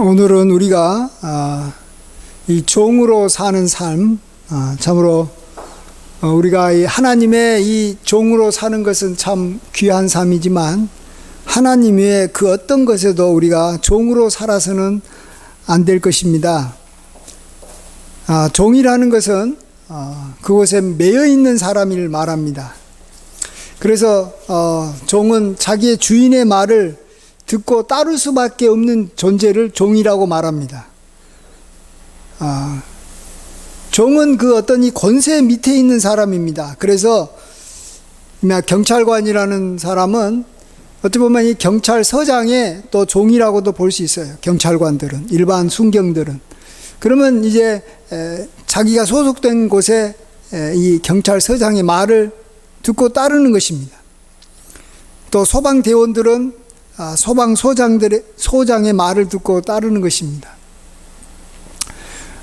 오늘은 우리가 아, 이 종으로 사는 삶, 아, 참으로 어, 우리가 이 하나님의 이 종으로 사는 것은 참 귀한 삶이지만 하나님 외에 그 어떤 것에도 우리가 종으로 살아서는 안 될 것입니다. 아, 종이라는 것은 어, 그곳에 매여 있는 사람을 말합니다. 그래서 어, 종은 자기의 주인의 말을 듣고 따를 수밖에 없는 존재를 종이라고 말합니다. 아, 종은 그 어떤 이 권세 밑에 있는 사람입니다. 그래서 경찰관이라는 사람은 어떻게 보면 이 경찰서장의 또 종이라고도 볼 수 있어요. 경찰관들은 일반 순경들은 그러면 이제 에, 자기가 소속된 곳에 에, 이 경찰서장의 말을 듣고 따르는 것입니다. 또 소방대원들은 아, 소방 소장들의 소장의 말을 듣고 따르는 것입니다.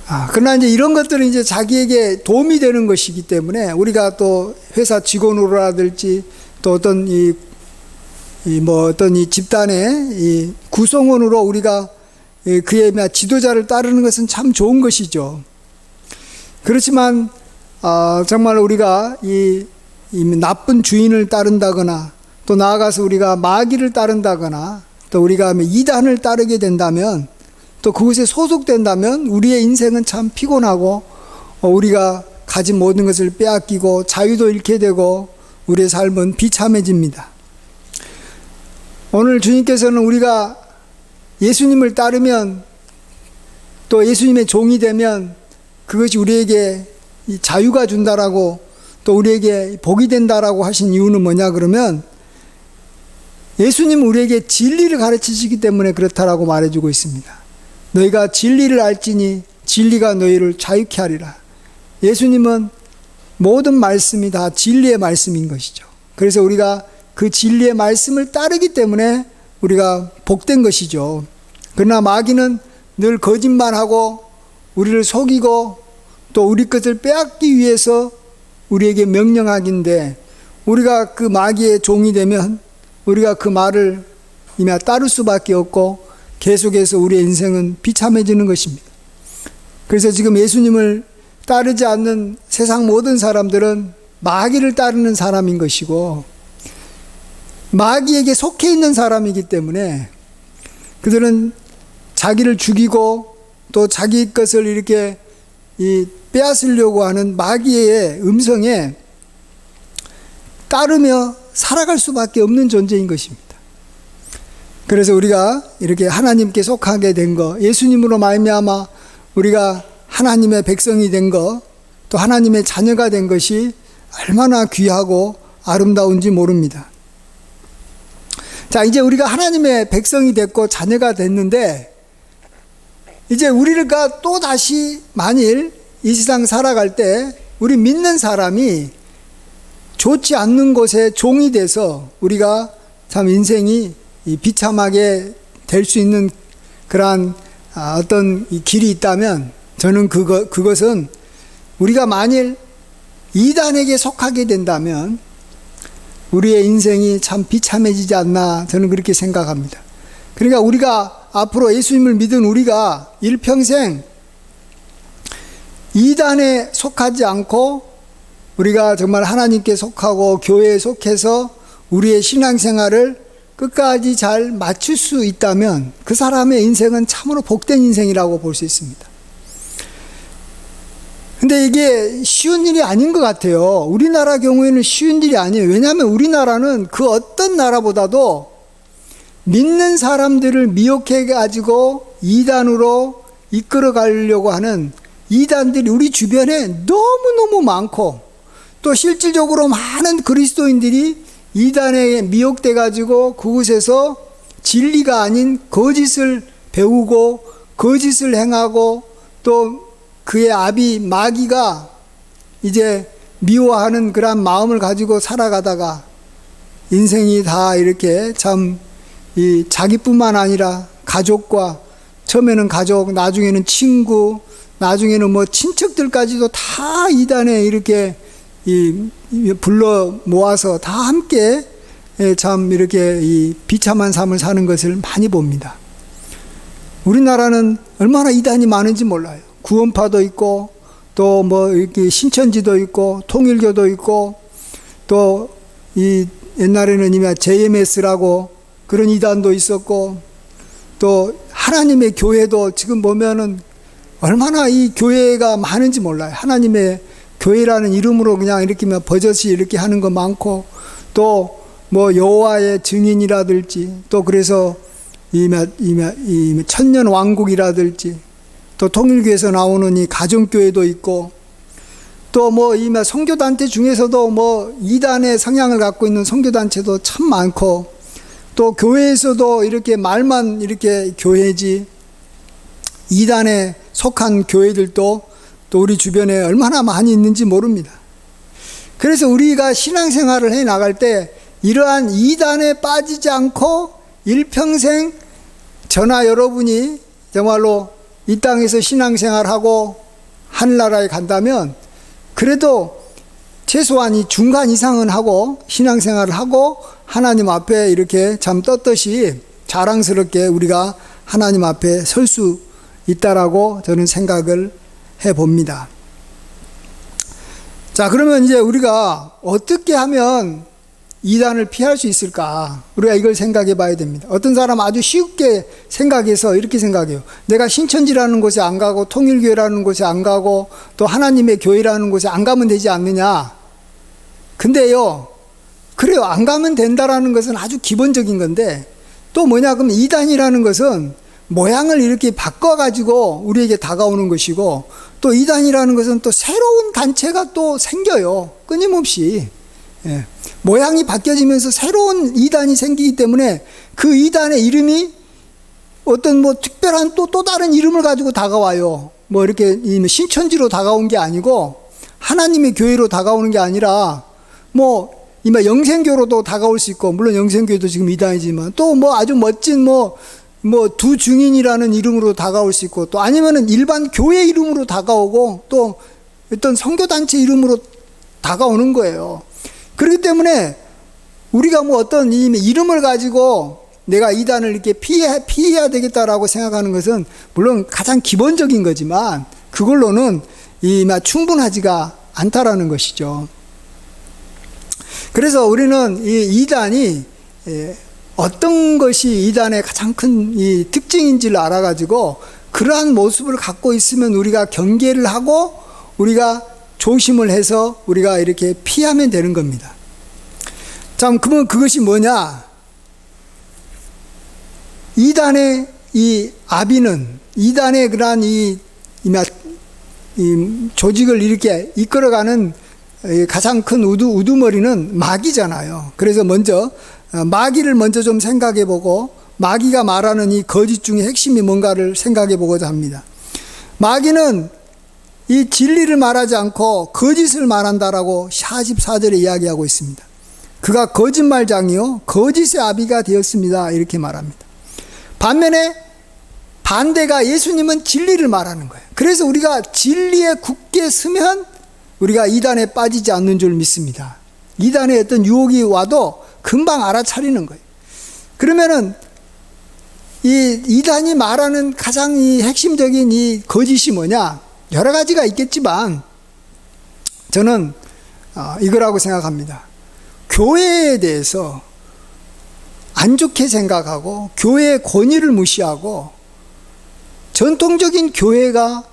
아, 그러나 이제 이런 것들은 이제 자기에게 도움이 되는 것이기 때문에 우리가 또 회사 직원으로라든지 또 어떤 이, 이 뭐 어떤 이 집단의 이 구성원으로 우리가 그의 지도자를 따르는 것은 참 좋은 것이죠. 그렇지만 아, 정말 우리가 이, 이 나쁜 주인을 따른다거나 또 나아가서 우리가 마귀를 따른다거나 또 우리가 이단을 따르게 된다면 또 그곳에 소속된다면 우리의 인생은 참 피곤하고 어, 우리가 가진 모든 것을 빼앗기고 자유도 잃게 되고 우리의 삶은 비참해집니다. 오늘 주님께서는 우리가 예수님을 따르면 또 예수님의 종이 되면 그것이 우리에게 자유가 준다라고 또 우리에게 복이 된다라고 하신 이유는 뭐냐 그러면 예수님 우리에게 진리를 가르치시기 때문에 그렇다라고 말해주고 있습니다. 너희가 진리를 알지니 진리가 너희를 자유케 하리라. 예수님은 모든 말씀이 다 진리의 말씀인 것이죠. 그래서 우리가 그 진리의 말씀을 따르기 때문에 우리가 복된 것이죠. 그러나 마귀는 늘 거짓말하고 우리를 속이고 또 우리 것을 빼앗기 위해서 우리에게 명령하긴데 우리가 그 마귀의 종이 되면 우리가 그 말을 이미 따를 수밖에 없고 계속해서 우리의 인생은 비참해지는 것입니다. 그래서 지금 예수님을 따르지 않는 세상 모든 사람들은 마귀를 따르는 사람인 것이고 마귀에게 속해 있는 사람이기 때문에 그들은 자기를 죽이고 또 자기 것을 이렇게 빼앗으려고 하는 마귀의 음성에 따르며 살아갈 수밖에 없는 존재인 것입니다. 그래서 우리가 이렇게 하나님께 속하게 된 거, 예수님으로 말미암아 우리가 하나님의 백성이 된 거, 또 하나님의 자녀가 된 것이 얼마나 귀하고 아름다운지 모릅니다. 자, 이제 우리가 하나님의 백성이 됐고 자녀가 됐는데, 이제 우리가 또 다시 만일 이 세상 살아갈 때, 우리 믿는 사람이 좋지 않는 곳에 종이 돼서 우리가 참 인생이 비참하게 될 수 있는 그러한 아, 어떤 길이 있다면 저는 그거, 그것은 우리가 만일 이단에게 속하게 된다면 우리의 인생이 참 비참해지지 않나 저는 그렇게 생각합니다. 그러니까 우리가 앞으로 예수님을 믿은 우리가 일평생 이단에 속하지 않고 우리가 정말 하나님께 속하고 교회에 속해서 우리의 신앙생활을 끝까지 잘 맞출 수 있다면 그 사람의 인생은 참으로 복된 인생이라고 볼 수 있습니다. 근데 이게 쉬운 일이 아닌 것 같아요. 우리나라 경우에는 쉬운 일이 아니에요. 왜냐하면 우리나라는 그 어떤 나라보다도 믿는 사람들을 미혹해 가지고 이단으로 이끌어 가려고 하는 이단들이 우리 주변에 너무너무 많고 또 실질적으로 많은 그리스도인들이 이단에 미혹돼 가지고 그곳에서 진리가 아닌 거짓을 배우고 거짓을 행하고 또 그의 아비 마귀가 이제 미워하는 그러한 마음을 가지고 살아가다가 인생이 다 이렇게 참 이 자기뿐만 아니라 가족과 처음에는 가족, 나중에는 친구, 나중에는 뭐 친척들까지도 다 이단에 이렇게 이 불러 모아서 다 함께 예, 참 이렇게 이 비참한 삶을 사는 것을 많이 봅니다. 우리나라는 얼마나 이단이 많은지 몰라요. 구원파도 있고 또 뭐 이렇게 신천지도 있고 통일교도 있고 또 이 옛날에는 이미 JMS라고 그런 이단도 있었고 또 하나님의 교회도 지금 보면은 얼마나 이 교회가 많은지 몰라요. 하나님의 교회라는 이름으로 그냥 이렇게 막 버젓이 이렇게 하는 거 많고 또 뭐 여호와의 증인이라든지 또 그래서 이, 몇- 이, 천년 왕국이라든지 또 통일교에서 나오는 이 가정교회도 있고 또 뭐이 성교단체 중에서도 뭐 이단의 성향을 갖고 있는 성교단체도 참 많고 또 교회에서도 이렇게 말만 이렇게 교회지 이단에 속한 교회들도 또 우리 주변에 얼마나 많이 있는지 모릅니다. 그래서 우리가 신앙생활을 해 나갈 때 이러한 이단에 빠지지 않고 일평생 저나 여러분이 정말로 이 땅에서 신앙생활하고 하늘나라에 간다면 그래도 최소한 이 중간 이상은 하고 신앙생활을 하고 하나님 앞에 이렇게 참 떳떳이 자랑스럽게 우리가 하나님 앞에 설 수 있다라고 저는 생각을 해 봅니다. 자, 그러면 이제 우리가 어떻게 하면 이단을 피할 수 있을까? 우리가 이걸 생각해 봐야 됩니다. 어떤 사람 아주 쉽게 생각해서 이렇게 생각해요. 내가 신천지라는 곳에 안 가고 통일교회라는 곳에 안 가고 또 하나님의 교회라는 곳에 안 가면 되지 않느냐? 근데요, 그래요. 안 가면 된다라는 것은 아주 기본적인 건데 또 뭐냐? 그럼 이단이라는 것은 모양을 이렇게 바꿔가지고 우리에게 다가오는 것이고 또 이단이라는 것은 또 새로운 단체가 또 생겨요. 끊임없이. 예. 모양이 바뀌어지면서 새로운 이단이 생기기 때문에 그 이단의 이름이 어떤 뭐 특별한 또, 또 다른 이름을 가지고 다가와요. 뭐 이렇게 이 신천지로 다가온 게 아니고 하나님의 교회로 다가오는 게 아니라 뭐 이마 영생교로도 다가올 수 있고 물론 영생교회도 지금 이단이지만 또 뭐 아주 멋진 뭐 뭐 두 증인이라는 이름으로 다가올 수 있고 또 아니면은 일반 교회 이름으로 다가오고 또 어떤 선교단체 이름으로 다가오는 거예요. 그렇기 때문에 우리가 뭐 어떤 이 이름을 가지고 내가 이단을 이렇게 피해, 피해야 되겠다라고 생각하는 것은 물론 가장 기본적인 거지만 그걸로는 이 충분하지가 않다라는 것이죠. 그래서 우리는 이 이단이 예, 어떤 것이 이단의 가장 큰 이 특징인지를 알아가지고 그러한 모습을 갖고 있으면 우리가 경계를 하고 우리가 조심을 해서 우리가 이렇게 피하면 되는 겁니다. 자, 그러면 그것이 뭐냐? 이단의 이 아비는 이단의 그러한 이, 이, 이 조직을 이렇게 이끌어가는 가장 큰 우두, 우두머리는 마귀잖아요. 그래서 먼저 어, 마귀를 먼저 좀 생각해 보고 마귀가 말하는 이 거짓 중에 핵심이 뭔가를 생각해 보고자 합니다. 마귀는 이 진리를 말하지 않고 거짓을 말한다라고 44절에 이야기하고 있습니다. 그가 거짓말장이요 거짓의 아비가 되었습니다. 이렇게 말합니다. 반면에 반대가 예수님은 진리를 말하는 거예요. 그래서 우리가 진리에 굳게 서면 우리가 이단에 빠지지 않는 줄 믿습니다. 이단에 어떤 유혹이 와도 금방 알아차리는 거예요. 그러면은 이 이단이 말하는 가장 이 핵심적인 이 거짓이 뭐냐? 여러 가지가 있겠지만 저는 어, 이거라고 생각합니다. 교회에 대해서 안 좋게 생각하고 교회의 권위를 무시하고 전통적인 교회가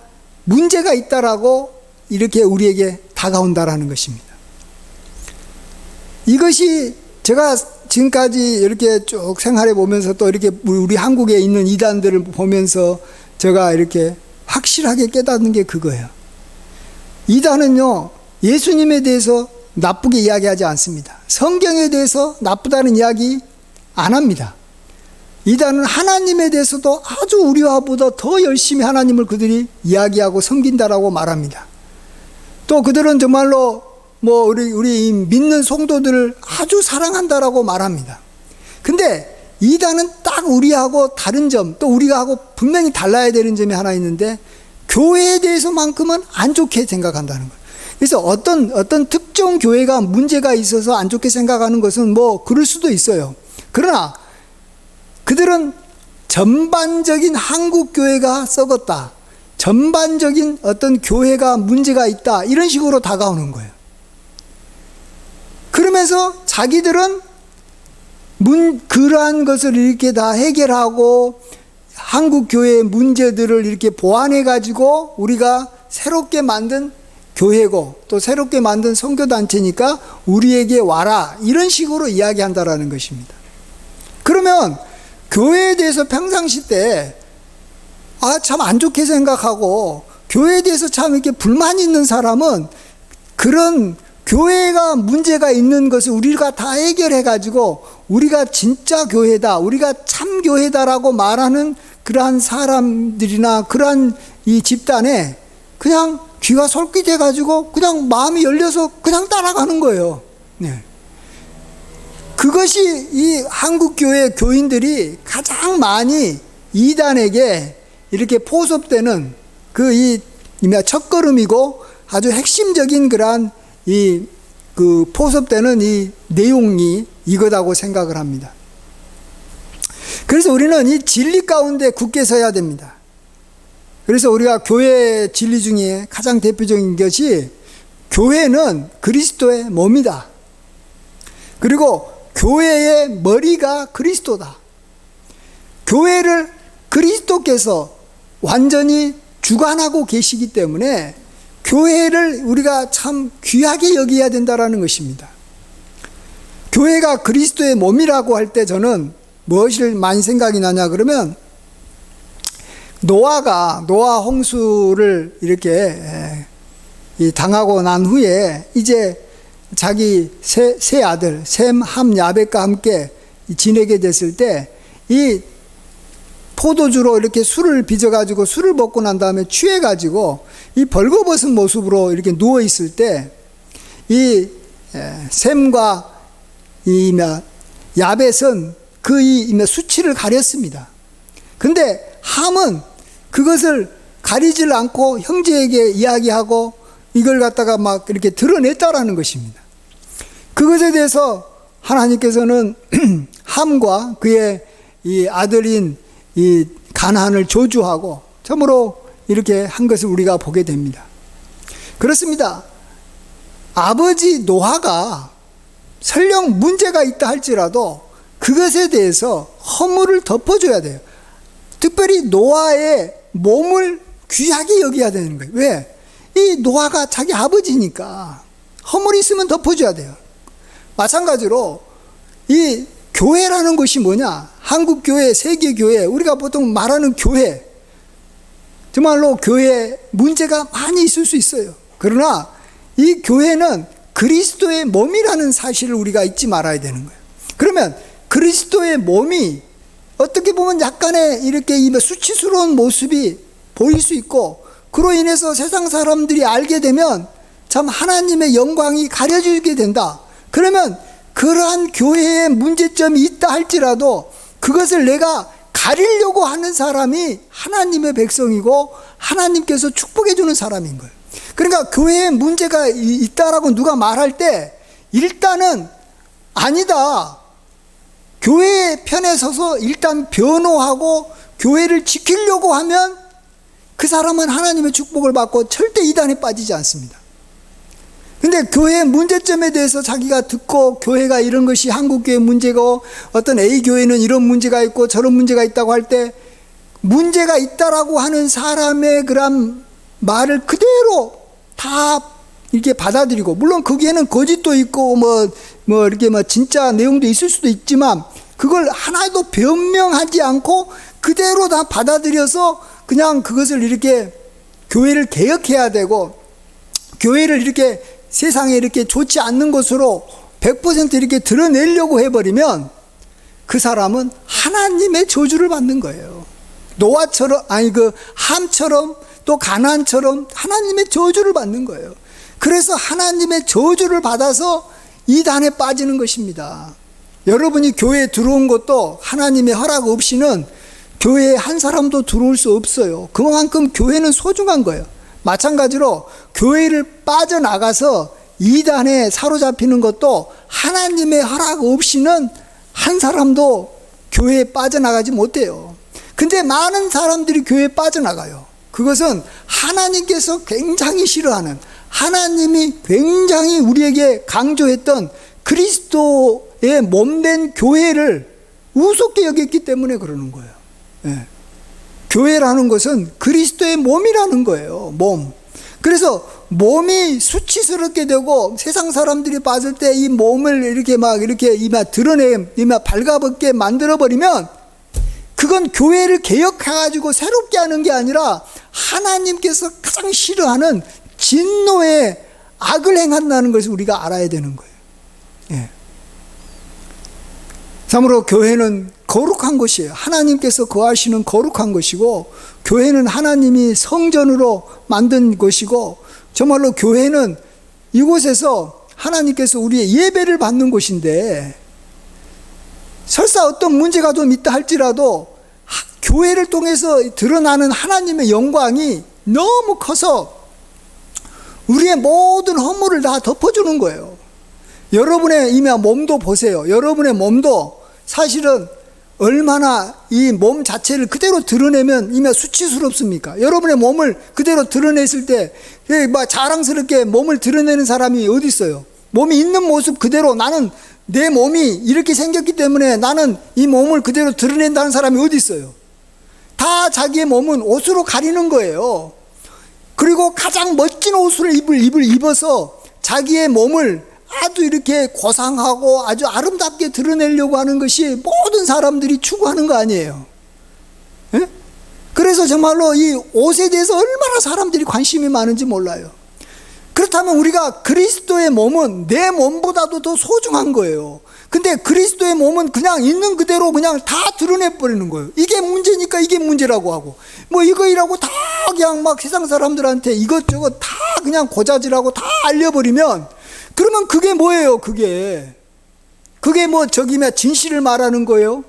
문제가 있다라고 이렇게 우리에게 다가온다라는 것입니다. 이것이 제가 지금까지 이렇게 쭉 생활해 보면서 또 이렇게 우리 한국에 있는 이단들을 보면서 제가 이렇게 확실하게 깨닫는 게 그거예요. 이단은요, 예수님에 대해서 나쁘게 이야기하지 않습니다. 성경에 대해서 나쁘다는 이야기 안 합니다. 이단은 하나님에 대해서도 아주 우리와보다 더 열심히 하나님을 그들이 이야기하고 섬긴다라고 말합니다. 또 그들은 정말로 뭐 우리 우리 믿는 성도들을 아주 사랑한다라고 말합니다. 근데 이단은 딱 우리하고 다른 점, 또 우리가 하고 분명히 달라야 되는 점이 하나 있는데 교회에 대해서만큼은 안 좋게 생각한다는 거예요. 그래서 어떤 어떤 특정 교회가 문제가 있어서 안 좋게 생각하는 것은 뭐 그럴 수도 있어요. 그러나 그들은 전반적인 한국 교회가 썩었다. 전반적인 어떤 교회가 문제가 있다. 이런 식으로 다가오는 거예요. 그러면서 자기들은 문, 그러한 것을 이렇게 다 해결하고 한국 교회의 문제들을 이렇게 보완해 가지고 우리가 새롭게 만든 교회고 또 새롭게 만든 선교 단체니까 우리에게 와라 이런 식으로 이야기한다라는 것입니다. 그러면 교회에 대해서 평상시 때 아, 참안 좋게 생각하고 교회에 대해서 참 이렇게 불만 있는 사람은 그런 교회가 문제가 있는 것을 우리가 다 해결해 가지고 우리가 진짜 교회다, 우리가 참 교회다라고 말하는 그러한 사람들이나 그러한 이 집단에 그냥 귀가 솔깃해 가지고 그냥 마음이 열려서 그냥 따라가는 거예요. 네. 그것이 이 한국 교회 교인들이 가장 많이 이단에게 이렇게 포섭되는 그이 첫걸음이고 아주 핵심적인 그러한 이 그 포섭되는 이 내용이 이거다고 생각을 합니다. 그래서 우리는 이 진리 가운데 굳게 서야 됩니다. 그래서 우리가 교회 진리 중에 가장 대표적인 것이 교회는 그리스도의 몸이다. 그리고 교회의 머리가 그리스도다. 교회를 그리스도께서 완전히 주관하고 계시기 때문에 교회를 우리가 참 귀하게 여겨야 된다라는 것입니다. 교회가 그리스도의 몸이라고 할 때 저는 무엇을 많이 생각이 나냐 그러면 노아가 노아 홍수를 이렇게 당하고 난 후에 이제 자기 세, 세 아들 셈, 함, 야벳과 함께 지내게 됐을 때 이 포도주로 이렇게 술을 빚어가지고 술을 먹고 난 다음에 취해가지고 이 벌거벗은 모습으로 이렇게 누워 있을 때이 셈과 이 야벳은 그이 수치를 가렸습니다. 근데 함은 그것을 가리질 않고 형제에게 이야기하고 이걸 갖다가 막 이렇게 드러냈다라는 것입니다. 그것에 대해서 하나님께서는 함과 그의 이 아들인 이 가난을 조주하고 참으로 이렇게 한 것을 우리가 보게 됩니다. 그렇습니다. 아버지 노아가 설령 문제가 있다 할지라도 그것에 대해서 허물을 덮어줘야 돼요. 특별히 노아의 몸을 귀하게 여겨야 되는 거예요. 왜? 이 노아가 자기 아버지니까 허물이 있으면 덮어줘야 돼요. 마찬가지로 이 교회라는 것이 뭐냐? 한국 교회, 세계 교회, 우리가 보통 말하는 교회. 정말로 교회 문제가 많이 있을 수 있어요. 그러나 이 교회는 그리스도의 몸이라는 사실을 우리가 잊지 말아야 되는 거예요. 그러면 그리스도의 몸이 어떻게 보면 약간의 이렇게 수치스러운 모습이 보일 수 있고 그로 인해서 세상 사람들이 알게 되면 참 하나님의 영광이 가려지게 된다. 그러면 그러한 교회에 문제점이 있다 할지라도 그것을 내가 가리려고 하는 사람이 하나님의 백성이고 하나님께서 축복해 주는 사람인 거예요. 그러니까 교회에 문제가 있다라고 누가 말할 때 일단은 아니다. 교회의 편에 서서 일단 변호하고 교회를 지키려고 하면 그 사람은 하나님의 축복을 받고 절대 이단에 빠지지 않습니다. 근데 교회의 문제점에 대해서 자기가 듣고 교회가 이런 것이 한국교회 문제고 어떤 A교회는 이런 문제가 있고 저런 문제가 있다고 할 때 문제가 있다라고 하는 사람의 그런 말을 그대로 다 이렇게 받아들이고 물론 거기에는 거짓도 있고 뭐뭐 뭐 이렇게 뭐 진짜 내용도 있을 수도 있지만 그걸 하나도 변명하지 않고 그대로 다 받아들여서 그냥 그것을 이렇게 교회를 개혁해야 되고 교회를 이렇게 세상에 이렇게 좋지 않는 것으로 100% 이렇게 드러내려고 해버리면 그 사람은 하나님의 저주를 받는 거예요. 노아처럼, 아니 그 함처럼 또 가난처럼 하나님의 저주를 받는 거예요. 그래서 하나님의 저주를 받아서 이단에 빠지는 것입니다. 여러분이 교회에 들어온 것도 하나님의 허락 없이는 교회에 한 사람도 들어올 수 없어요. 그만큼 교회는 소중한 거예요. 마찬가지로 교회를 빠져나가서 이단에 사로잡히는 것도 하나님의 허락 없이는 한 사람도 교회에 빠져나가지 못해요. 근데 많은 사람들이 교회에 빠져나가요. 그것은 하나님께서 굉장히 싫어하는 하나님이 굉장히 우리에게 강조했던 그리스도의 몸된 교회를 우습게 여겼기 때문에 그러는 거예요. 예. 교회라는 것은 그리스도의 몸이라는 거예요. 몸. 그래서 몸이 수치스럽게 되고 세상 사람들이 봤을 때 이 몸을 이렇게 막 이렇게 이마 드러내 이마 발가벗게 만들어 버리면 그건 교회를 개혁해가지고 새롭게 하는 게 아니라 하나님께서 가장 싫어하는 진노의 악을 행한다는 것을 우리가 알아야 되는 거예요. 예. 참으로 교회는 거룩한 것이에요. 하나님께서 거하시는 거룩한 것이고, 교회는 하나님이 성전으로 만든 것이고, 정말로 교회는 이곳에서 하나님께서 우리의 예배를 받는 곳인데, 설사 어떤 문제가 좀 있다 할지라도, 하- 교회를 통해서 드러나는 하나님의 영광이 너무 커서 우리의 모든 허물을 다 덮어주는 거예요. 여러분의 이미 몸도 보세요. 여러분의 몸도 사실은 얼마나 이 몸 자체를 그대로 드러내면 이미 수치스럽습니까? 여러분의 몸을 그대로 드러냈을 때, 예, 막 자랑스럽게 몸을 드러내는 사람이 어디 있어요? 몸이 있는 모습 그대로 나는 내 몸이 이렇게 생겼기 때문에 나는 이 몸을 그대로 드러낸다는 사람이 어디 있어요? 다 자기의 몸은 옷으로 가리는 거예요. 그리고 가장 멋진 옷을 입을 입을 입어서 자기의 몸을 아주 이렇게 고상하고 아주 아름답게 드러내려고 하는 것이 모든 사람들이 추구하는 거 아니에요. 예? 그래서 정말로 이 옷에 대해서 얼마나 사람들이 관심이 많은지 몰라요. 그렇다면 우리가 그리스도의 몸은 내 몸보다도 더 소중한 거예요. 근데 그리스도의 몸은 그냥 있는 그대로 그냥 다 드러내 버리는 거예요. 이게 문제니까 이게 문제라고 하고 뭐 이거이라고 다 그냥 막 세상 사람들한테 이것저것 다 그냥 고자질하고 다 알려버리면 그러면 그게 뭐예요? 그게 그게 뭐 저기면 진실을 말하는 거예요?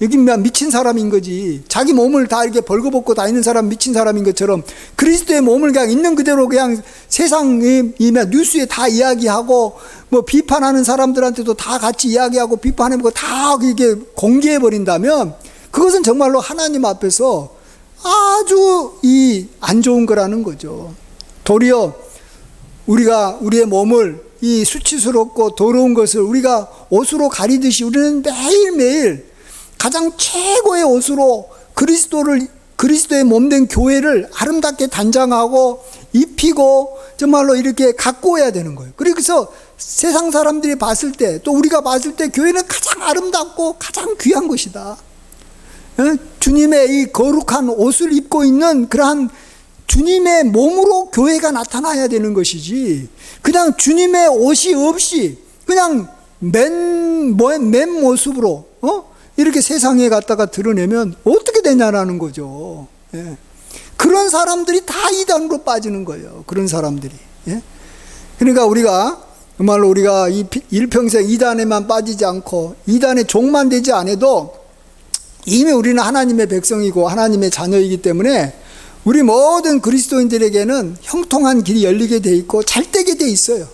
여기면 미친 사람인 거지. 자기 몸을 다 이렇게 벌거벗고 다니는 사람 미친 사람인 것처럼 그리스도의 몸을 그냥 있는 그대로 그냥 세상이 뉴스에 다 이야기하고 뭐 비판하는 사람들한테도 다 같이 이야기하고 비판해보고 다 이게 공개해 버린다면 그것은 정말로 하나님 앞에서 아주 이 안 좋은 거라는 거죠. 도리어 우리가 우리의 몸을 이 수치스럽고 더러운 것을 우리가 옷으로 가리듯이 우리는 매일매일 가장 최고의 옷으로 그리스도를 그리스도의 몸된 교회를 아름답게 단장하고 입히고 정말로 이렇게 갖고 오야 되는 거예요. 그래서 세상 사람들이 봤을 때 또 우리가 봤을 때 교회는 가장 아름답고 가장 귀한 것이다. 어? 주님의 이 거룩한 옷을 입고 있는 그러한 주님의 몸으로 교회가 나타나야 되는 것이지. 그냥 주님의 옷이 없이 그냥 맨, 뭐, 맨 모습으로, 어? 이렇게 세상에 갖다가 드러내면 어떻게 되냐라는 거죠. 예. 그런 사람들이 다 이단으로 빠지는 거예요. 그런 사람들이. 예? 그러니까 우리가 정말로 우리가 이 일평생 이단에만 빠지지 않고 이단의 종만 되지 않아도 이미 우리는 하나님의 백성이고 하나님의 자녀이기 때문에 우리 모든 그리스도인들에게는 형통한 길이 열리게 돼 있고 잘 되게 돼 있어요.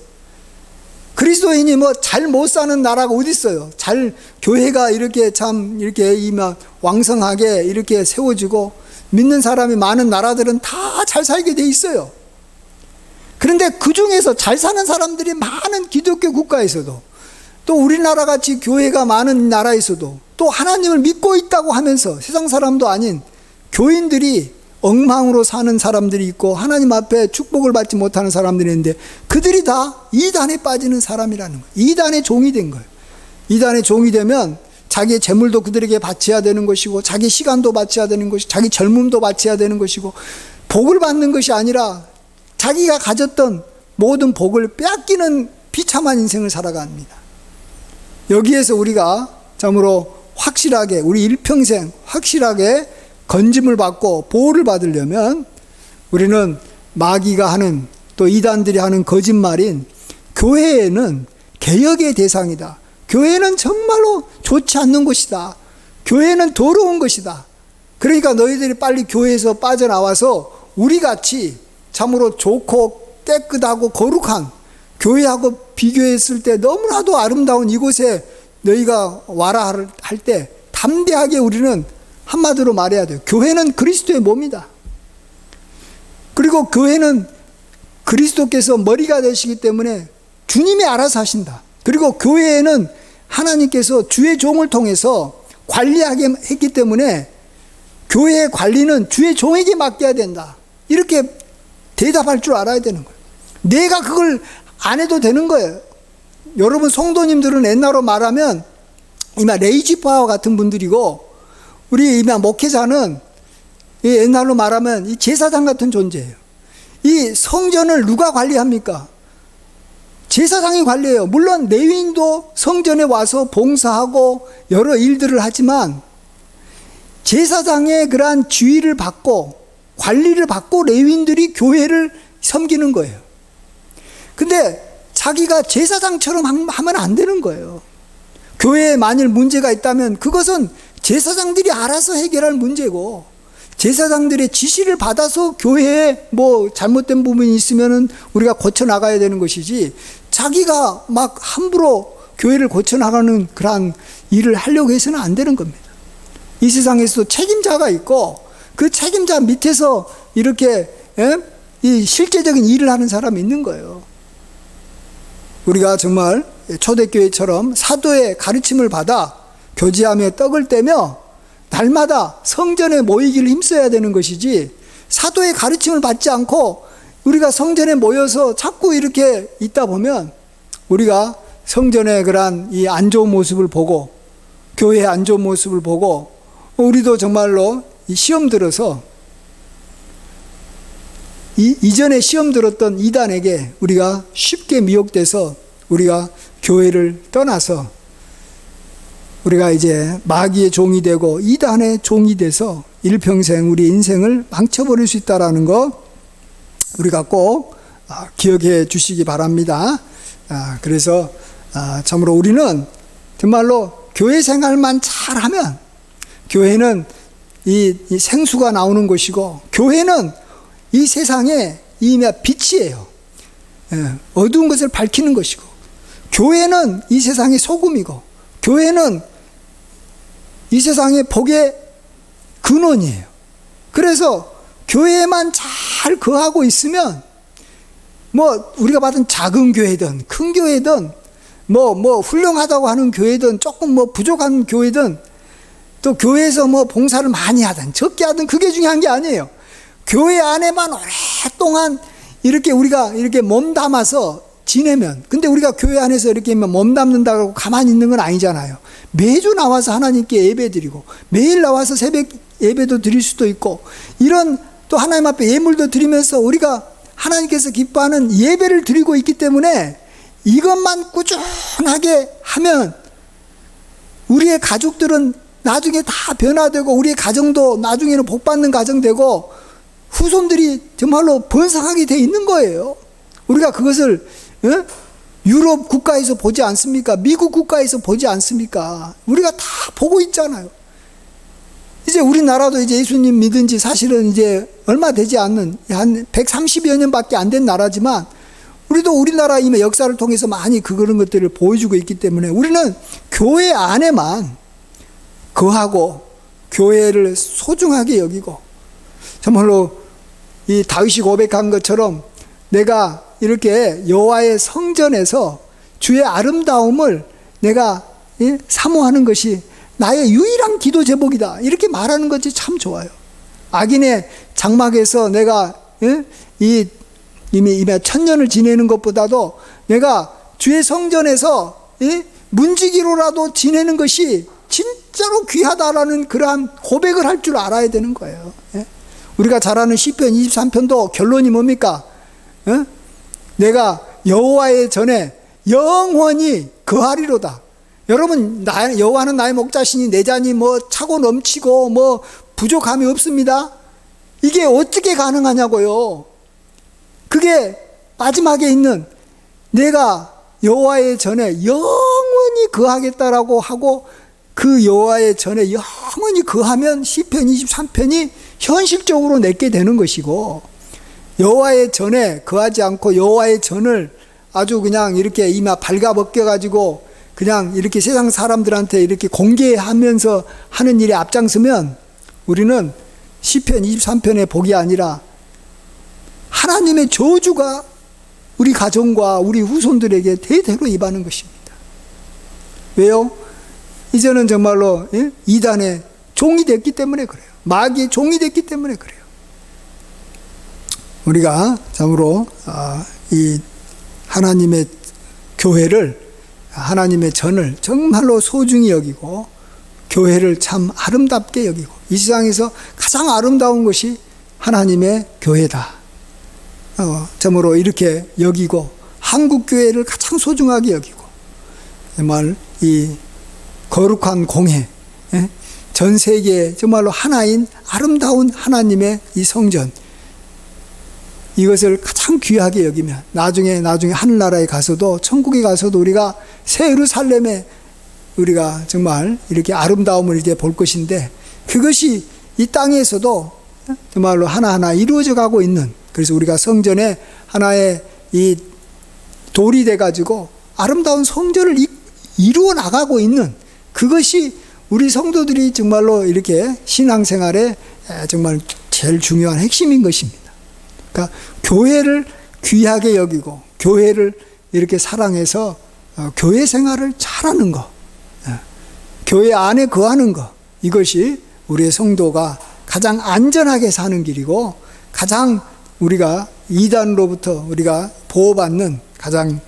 그리스도인이 뭐 잘 못 사는 나라가 어디 있어요? 잘 교회가 이렇게 참 이렇게 이막 왕성하게 이렇게 세워지고 믿는 사람이 많은 나라들은 다 잘 살게 돼 있어요. 그런데 그 중에서 잘 사는 사람들이 많은 기독교 국가에서도 또 우리나라 같이 교회가 많은 나라에서도 또 하나님을 믿고 있다고 하면서 세상 사람도 아닌 교인들이 엉망으로 사는 사람들이 있고 하나님 앞에 축복을 받지 못하는 사람들이 있는데 그들이 다 이단에 빠지는 사람이라는 거예요. 이단의 종이 된 거예요. 이단의 종이 되면 자기의 재물도 그들에게 바쳐야 되는 것이고 자기 시간도 바쳐야 되는 것이고 자기 젊음도 바쳐야 되는 것이고 복을 받는 것이 아니라 자기가 가졌던 모든 복을 빼앗기는 비참한 인생을 살아갑니다. 여기에서 우리가 참으로 확실하게 우리 일평생 확실하게 건짐을 받고 보호를 받으려면 우리는 마귀가 하는 또 이단들이 하는 거짓말인 교회에는 개혁의 대상이다. 교회는 정말로 좋지 않는 것이다. 교회는 더러운 것이다. 그러니까 너희들이 빨리 교회에서 빠져나와서 우리 같이 참으로 좋고 깨끗하고 거룩한 교회하고 비교했을 때 너무나도 아름다운 이곳에 너희가 와라 할 때 담대하게 우리는 한마디로 말해야 돼요. 교회는 그리스도의 몸이다. 그리고 교회는 그리스도께서 머리가 되시기 때문에 주님이 알아서 하신다. 그리고 교회에는 하나님께서 주의 종을 통해서 관리하게 했기 때문에 교회의 관리는 주의 종에게 맡겨야 된다. 이렇게 대답할 줄 알아야 되는 거예요. 내가 그걸 안 해도 되는 거예요. 여러분 성도님들은 옛날로 말하면 이마 레이지 파워 같은 분들이고 우리 이마 목회자는 이 옛날로 말하면 이 제사장 같은 존재예요. 이 성전을 누가 관리합니까? 제사장이 관리해요. 물론 레위인도 성전에 와서 봉사하고 여러 일들을 하지만 제사장의 그러한 지위를 받고 관리를 받고 레위인들이 교회를 섬기는 거예요. 근데 자기가 제사장처럼 함- 하면 안 되는 거예요. 교회에 만일 문제가 있다면 그것은 제사장들이 알아서 해결할 문제고 제사장들의 지시를 받아서 교회에 뭐 잘못된 부분이 있으면은 우리가 고쳐 나가야 되는 것이지 자기가 막 함부로 교회를 고쳐 나가는 그러한 일을 하려고 해서는 안 되는 겁니다. 이 세상에서도 책임자가 있고 그 책임자 밑에서 이렇게 예? 이 실제적인 일을 하는 사람이 있는 거예요. 우리가 정말 초대교회처럼 사도의 가르침을 받아 교제하며 떡을 떼며 날마다 성전에 모이기를 힘써야 되는 것이지 사도의 가르침을 받지 않고 우리가 성전에 모여서 자꾸 이렇게 있다 보면 우리가 성전의 그러한 이 안 좋은 모습을 보고 교회의 안 좋은 모습을 보고 우리도 정말로 이 시험 들어서 이, 이전에 시험 들었던 이단에게 우리가 쉽게 미혹돼서 우리가 교회를 떠나서 우리가 이제 마귀의 종이 되고 이단의 종이 돼서 일평생 우리 인생을 망쳐버릴 수 있다라는 거 우리가 꼭 아, 기억해 주시기 바랍니다. 아, 그래서 아, 참으로 우리는 정말로 교회 생활만 잘하면 교회는 이, 이 생수가 나오는 곳이고 교회는 이 세상에 이 빛이에요. 예, 어두운 것을 밝히는 것이고 교회는 이 세상의 소금이고 교회는 이 세상의 복의 근원이에요. 그래서 교회만 잘 거하고 있으면 뭐 우리가 받은 작은 교회든 큰 교회든 뭐뭐 훌륭하다고 하는 교회든 조금 뭐 부족한 교회든 또 교회에서 뭐 봉사를 많이 하든 적게 하든 그게 중요한 게 아니에요. 교회 안에만 오랫동안 이렇게 우리가 이렇게 몸 담아서 지내면 근데 우리가 교회 안에서 이렇게 몸 담는다고 가만히 있는 건 아니잖아요. 매주 나와서 하나님께 예배 드리고 매일 나와서 새벽 예배도 드릴 수도 있고 이런 또 하나님 앞에 예물도 드리면서 우리가 하나님께서 기뻐하는 예배를 드리고 있기 때문에 이것만 꾸준하게 하면 우리의 가족들은 나중에 다 변화되고 우리의 가정도 나중에는 복 받는 가정 되고 후손들이 정말로 번성하게 돼 있는 거예요. 우리가 그것을 어? 유럽 국가에서 보지 않습니까? 미국 국가에서 보지 않습니까? 우리가 다 보고 있잖아요. 이제 우리나라도 이제 예수님 믿은 지 사실은 이제 얼마 되지 않는 한 130여 년밖에 안 된 나라지만 우리도 우리나라 임의 역사를 통해서 많이 그 그런 것들을 보여주고 있기 때문에 우리는 교회 안에만 거하고 교회를 소중하게 여기고 정말로 이 다윗이 고백한 것처럼 내가 이렇게 여호와의 성전에서 주의 아름다움을 내가 예, 사모하는 것이 나의 유일한 기도 제목이다. 이렇게 말하는 것이 참 좋아요. 악인의 장막에서 내가 예, 이 이미 이미 천년을 지내는 것보다도 내가 주의 성전에서 예, 문지기로라도 지내는 것이 진짜로 귀하다라는 그러한 고백을 할 줄 알아야 되는 거예요. 예? 우리가 잘 아는 시편 23편도 결론이 뭡니까? 어? 내가 여호와의 전에 영원히 거하리로다. 여러분 나, 여호와는 나의 목자시니 내 잔이 뭐 차고 넘치고 뭐 부족함이 없습니다. 이게 어떻게 가능하냐고요? 그게 마지막에 있는 내가 여호와의 전에 영원히 거하겠다라고 하고 그 여호와의 전에 영원히 거하면 시편 23편이 현실적으로 내게 되는 것이고 여호와의 전에 거하지 않고 여호와의 전을 아주 그냥 이렇게 이마 발가벗겨 가지고 그냥 이렇게 세상 사람들한테 이렇게 공개하면서 하는 일에 앞장서면 우리는 시편 23편의 복이 아니라 하나님의 저주가 우리 가정과 우리 후손들에게 대대로 임하는 것입니다. 왜요? 이제는 정말로 예? 이단의 종이 됐기 때문에 그래요. 마귀의 종이 됐기 때문에 그래요. 우리가 참으로 아, 이 하나님의 교회를 하나님의 전을 정말로 소중히 여기고 교회를 참 아름답게 여기고 이 세상에서 가장 아름다운 것이 하나님의 교회다. 어, 참으로 이렇게 여기고 한국 교회를 가장 소중하게 여기고 정말 이 거룩한 공회 예? 전 세계 정말로 하나인 아름다운 하나님의 이 성전 이것을 가장 귀하게 여기면 나중에 나중에 하늘나라에 가서도 천국에 가서도 우리가 새 예루살렘에 우리가 정말 이렇게 아름다움을 이제 볼 것인데 그것이 이 땅에서도 정말로 하나하나 이루어져 가고 있는 그래서 우리가 성전에 하나의 이 돌이 돼 가지고 아름다운 성전을 이, 이루어 나가고 있는 그것이 우리 성도들이 정말로 이렇게 신앙생활에 정말 제일 중요한 핵심인 것입니다. 그러니까 교회를 귀하게 여기고 교회를 이렇게 사랑해서 어, 교회 생활을 잘하는 거, 예. 교회 안에 거하는 거 이것이 우리의 성도가 가장 안전하게 사는 길이고 가장 우리가 이단으로부터 우리가 보호받는 가장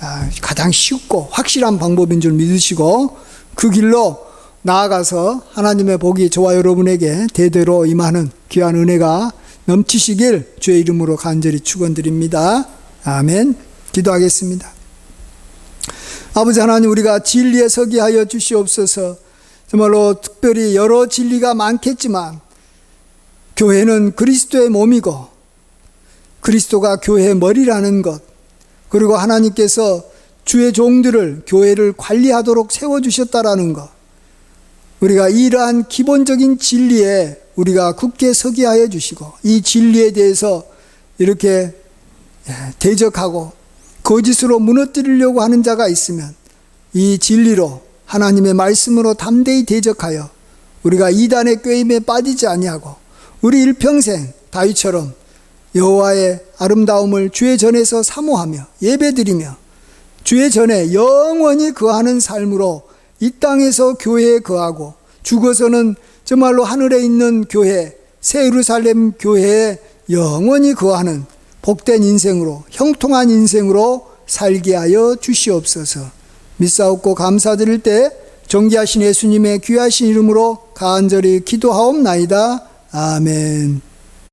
아, 가장 쉽고 확실한 방법인 줄 믿으시고 그 길로 나아가서 하나님의 복이 저와 여러분에게 대대로 임하는 귀한 은혜가 넘치시길 주의 이름으로 간절히 축원드립니다. 아멘. 기도하겠습니다. 아버지 하나님 우리가 진리에 서게 하여 주시옵소서. 정말로 특별히 여러 진리가 많겠지만 교회는 그리스도의 몸이고 그리스도가 교회의 머리라는 것 그리고 하나님께서 주의 종들을 교회를 관리하도록 세워 주셨다라는 것 우리가 이러한 기본적인 진리에 우리가 굳게 서게 하여 주시고 이 진리에 대해서 이렇게 대적하고 거짓으로 무너뜨리려고 하는 자가 있으면 이 진리로 하나님의 말씀으로 담대히 대적하여 우리가 이단의 꾀임에 빠지지 아니하고 우리 일평생 다윗처럼 여호와의 아름다움을 주의 전에서 사모하며 예배드리며 주의 전에 영원히 거하는 삶으로 이 땅에서 교회에 거하고 죽어서는 정말로 하늘에 있는 교회 새 예루살렘 교회에 영원히 거하는 복된 인생으로 형통한 인생으로 살게 하여 주시옵소서. 믿사옵고 감사드릴 때 존귀하신 예수님의 귀하신 이름으로 간절히 기도하옵나이다. 아멘.